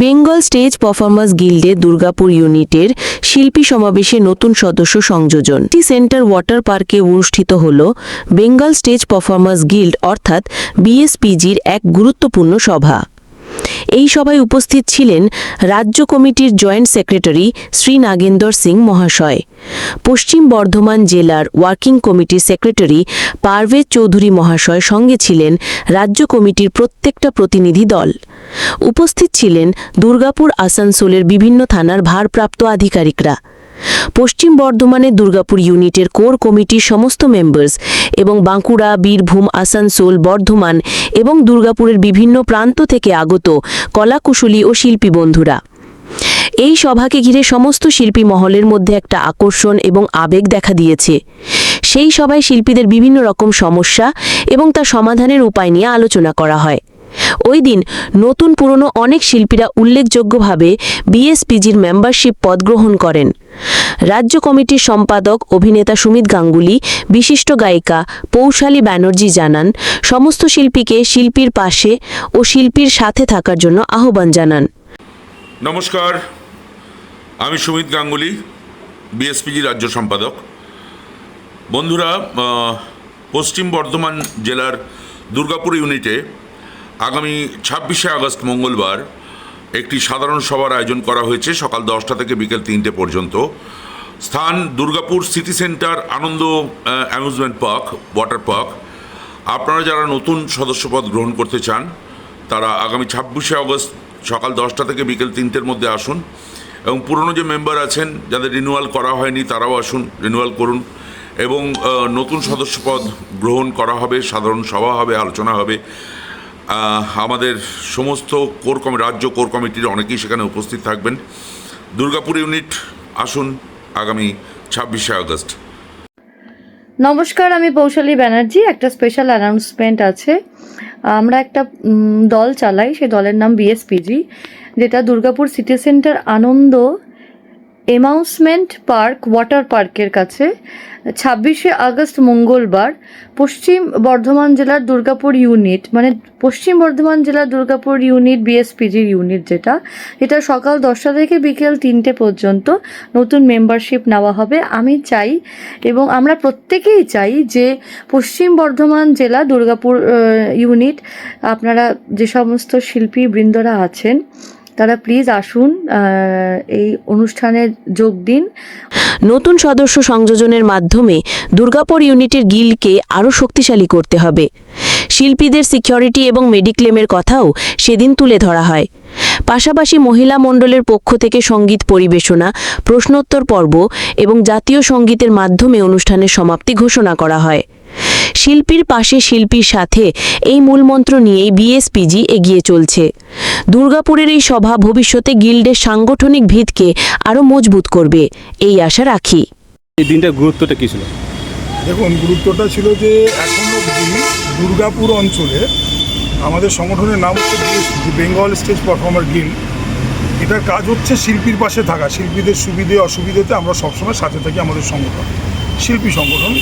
Bengal stage performance গিল্ডে দুর্গাপুর ইউনিটের শিল্পী সমাবেশে নতুন সদস্য সংযোজন। টি সেন্টার ওয়াটার পার্কে অনুষ্ঠিত হল বেঙ্গল স্টেজ পারফরমেন্স গিল্ড, অর্থাৎ বিএসপিজির এক গুরুত্বপূর্ণ সভা। এই সভায় উপস্থিত ছিলেন রাজ্য কমিটির জয়েন্ট সেক্রেটারি শ্রী নাগেন্দর সিং মহাশয়, পশ্চিম বর্ধমান জেলার ওয়ার্কিং কমিটির সেক্রেটারি পারভেজ চৌধুরী মহাশয়, সঙ্গে ছিলেন রাজ্য কমিটির প্রত্যেকটা প্রতিনিধি দল। উপস্থিত ছিলেন দুর্গাপুর আসানসোলের বিভিন্ন থানার ভারপ্রাপ্ত আধিকারিকরা। পশ্চিম বর্ধমানের দুর্গাপুর ইউনিটের কোর কমিটির সমস্ত মেম্বার্স এবং বাঁকুড়া, বীরভূম, আসানসোল, বর্ধমান এবং দুর্গাপুরের বিভিন্ন প্রান্ত থেকে আগত কলাকুশলী ও শিল্পী বন্ধুরা। এই সভাকে ঘিরে সমস্ত শিল্পী মহলের মধ্যে একটা আকর্ষণ এবং আবেগ দেখা দিয়েছে। সেই সভায় শিল্পীদের বিভিন্ন রকম সমস্যা এবং তা সমাধানের উপায় নিয়ে আলোচনা করা হয়। ওই দিন নতুন পুরনো অনেক শিল্পীরা উল্লেখযোগ্যভাবে বিএসপিজির মেম্বারশিপ পদ গ্রহণ করেন। রাজ্য কমিটির সম্পাদক অভিনেতা সুমিত গাঙ্গুলি, বিশিষ্ট গায়িকা পৌশালী ব্যানার্জি জানান, সমস্ত শিল্পীকে শিল্পীর পাশে ও শিল্পীর সাথে থাকার জন্য আহ্বান জানান। নমস্কার, আমি সুমিত গাঙ্গুলি, বিএসপিজি রাজ্য সম্পাদক। বন্ধুরা পশ্চিম বর্ধমান জেলার দুর্গাপুর ইউনিটে আগামী ছাব্বিশে আগস্ট মঙ্গলবার একটি সাধারণ সভার আয়োজন করা হয়েছে সকাল দশটা থেকে বিকেল তিনটে পর্যন্ত। স্থান Durgapur city centre, Anand amusement park, water park. আপনারা যারা নতুন সদস্যপদ গ্রহণ করতে চান, তারা আগামী ছাব্বিশে আগস্ট সকাল দশটা থেকে বিকেল তিনটের মধ্যে আসুন এবং পুরনো যে মেম্বার আছেন, যাদের রিনিউয়াল করা হয়নি, তারাও আসুন রিনিউয়াল করুন এবং নতুন সদস্যপদ গ্রহণ করা হবে, সাধারণ সভা হবে, আলোচনা হবে। আমাদের সমস্ত কোর কমি, রাজ্য কোর কমিটির অনেকেই সেখানে উপস্থিত থাকবেন। দুর্গাপুর ইউনিট, আসুন আগামী ছাব্বিশে আগস্ট। নমস্কার, আমি পৌশালী ব্যানার্জি। একটা স্পেশাল অ্যানাউন্সমেন্ট আছে। আমরা একটা দল চালাই। সেই দলের নাম বিএসপিজি যেটা Durgapur city centre Anand amusement park water পার্কের কাছে, ছাব্বিশে আগস্ট মঙ্গলবার, পশ্চিম বর্ধমান জেলার দুর্গাপুর ইউনিট মানে পশ্চিম বর্ধমান জেলার দুর্গাপুর ইউনিট বিএসপিজির ইউনিট যেটা, এটা সকাল দশটা থেকে বিকেল তিনটে পর্যন্ত নতুন মেম্বারশিপ নেওয়া হবে। আমি চাই এবং আমরা প্রত্যেকেই চাই যে পশ্চিম বর্ধমান জেলা দুর্গাপুর ইউনিট, আপনারা যে সমস্ত শিল্পী বৃন্দরা আছেন তারা প্লিজ আসুন এই অনুষ্ঠানে যোগ দিন। নতুন সদস্য সংযোজনের মাধ্যমে দুর্গাপুর ইউনিটের গিলকে আরও শক্তিশালী করতে হবে। শিল্পীদের সিকিউরিটি এবং মেডিক্লেমের কথাও সেদিন তুলে ধরা হয়। পাশাপাশি মহিলা মণ্ডলের পক্ষ থেকে সংগীত পরিবেশনা, প্রশ্নোত্তর পর্ব এবং জাতীয় সঙ্গীতের মাধ্যমে অনুষ্ঠানের সমাপ্তি ঘোষণা করা হয়। শিল্পীর পাশে শিল্পীর সাথে। এই মূলমন্ত্র নিয়েই বিএসপিজি এগিয়ে চলছে। দুর্গাপুরের এই সভা ভবিষ্যতে গিল্ডের সাংগঠনিক ভিতকে আরও মজবুত করবে। এই আশা রাখি। এই দিনটার গুরুত্বটা কী ছিল? দেখুন গুরুত্বটা ছিল যে এখন অবধি দুর্গাপুর অঞ্চলে আমাদের সংগঠনের নাম হচ্ছে বেঙ্গল স্টেজ পারফর্মার গিল এটার কাজ হচ্ছে শিল্পীর পাশে থাকা। শিল্পীদের সুবিধে অসুবিধেতে আমরা সবসময় সাথে থাকি আমাদের সংগঠন। শিল্পী সংগঠন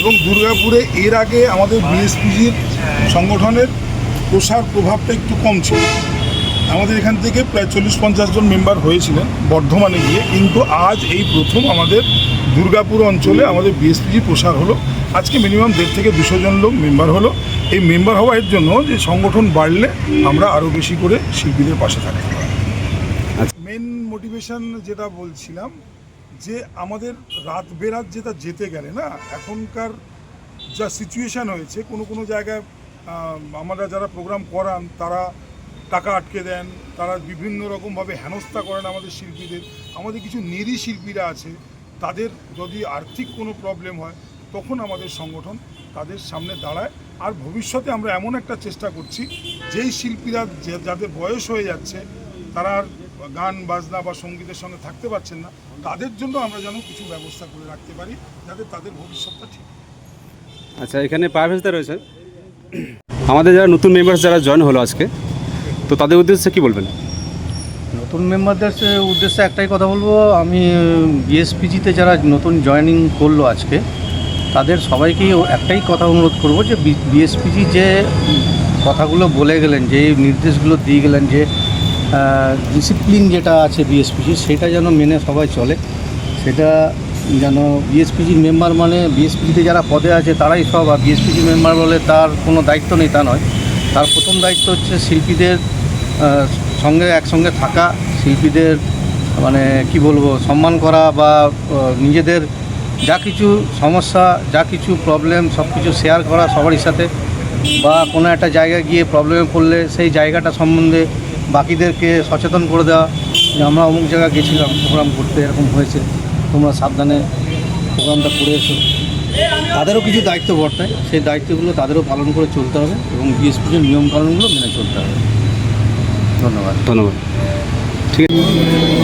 এবং দুর্গাপুরে এর আগে আমাদের বিএসপিজির সংগঠনের প্রসার প্রভাবটা একটু কম ছিল। আমাদের এখান থেকে প্রায় চল্লিশ পঞ্চাশ জন মেম্বার হয়েছিলেন বর্ধমানে গিয়ে। কিন্তু আজ এই প্রথম আমাদের দুর্গাপুর অঞ্চলে আমাদের বিএসপিজি প্রসার হলো। আজকে মিনিমাম দেড় থেকে দুশো জন লোক মেম্বার হলো। এই মেম্বার হওয়ার জন্য যে সংগঠন বাড়লে আমরা আরও বেশি করে শিল্পীদের পাশে থাকতে পারি মেন মোটিভেশন যেটা বলছিলাম যে আমাদের রাত বেরাত যেটা যেতে গেলে না, এখনকার যা সিচুয়েশান হয়েছে, কোনো কোনো জায়গায় আমরা যারা প্রোগ্রাম করান, তারা টাকা আটকে দেন, তারা বিভিন্ন রকমভাবে হেনস্থা করেন আমাদের শিল্পীদের। আমাদের কিছু নেরি শিল্পীরা আছে, তাদের যদি আর্থিক কোনো প্রবলেম হয়, তখন আমাদের সংগঠন তাদের সামনে দাঁড়ায়। আর ভবিষ্যতে আমরা এমন একটা চেষ্টা করছি, যেই শিল্পীরা যাদের বয়স হয়ে যাচ্ছে, তারা আর গান বাজনা বা সঙ্গীতের সঙ্গে থাকতে পারছেন না তাদের জন্য আমরা যেন কিছু ব্যবস্থা করে রাখতে পারি যাতে তাদের ভবিষ্যৎটা ঠিক আচ্ছা এখানে প্রাইভেসিতে রয়েছে। আমাদের যারা নতুন মেম্বার যারা জয়েন হলো আজকে তো তাদের উদ্দেশ্যে কি বলবেন? নতুন মেম্বারদের সে- উদ্দেশ্যে একটাই কথা বলব আমি বিএসপিজিতে যারা নতুন জয়েনিং করল আজকে তাদের সবাইকেই একটাই কথা অনুরোধ করব যে বিএসপিজি যে কথাগুলো বলে গেলেন যে নির্দেশগুলো দিয়ে গেলেন যে ডিসিপ্লিন যেটা আছে বিএসপিজি সেটা যেন মেনে সবাই চলে। সেটা যেন বিএসপিজির মেম্বার মানে বিএসপিজিতে যারা পদে আছে, তারাই সব। আর বিএসপিজি মেম্বার বলে তার কোনো দায়িত্ব নেই, তা নয়। তার প্রথম দায়িত্ব হচ্ছে শিল্পীদের সঙ্গে একসঙ্গে থাকা, শিল্পীদের মানে কি বলব, সম্মান করা বা নিজেদের যা কিছু সমস্যা, যা কিছু প্রবলেম সব কিছু শেয়ার করা সবারই সাথে। বা কোনো একটা জায়গায় গিয়ে প্রবলেমে পড়লে সেই জায়গাটা সম্বন্ধে বাকিদেরকে সচেতন করে দেওয়া। যে আমরা অমুক জায়গায় গেছিলাম, প্রোগ্রাম করতে, এরকম হয়েছে। তোমরা সাবধানে প্রোগ্রামটা করে এসো। তাদেরও কিছু দায়িত্ব বর্তায়। সেই দায়িত্বগুলো তাদেরও পালন করে চলতে হবে এবং বিএসপির নিয়মকানুনগুলো মেনে চলতে হবে। ধন্যবাদ। ধন্যবাদ। ঠিক আছে।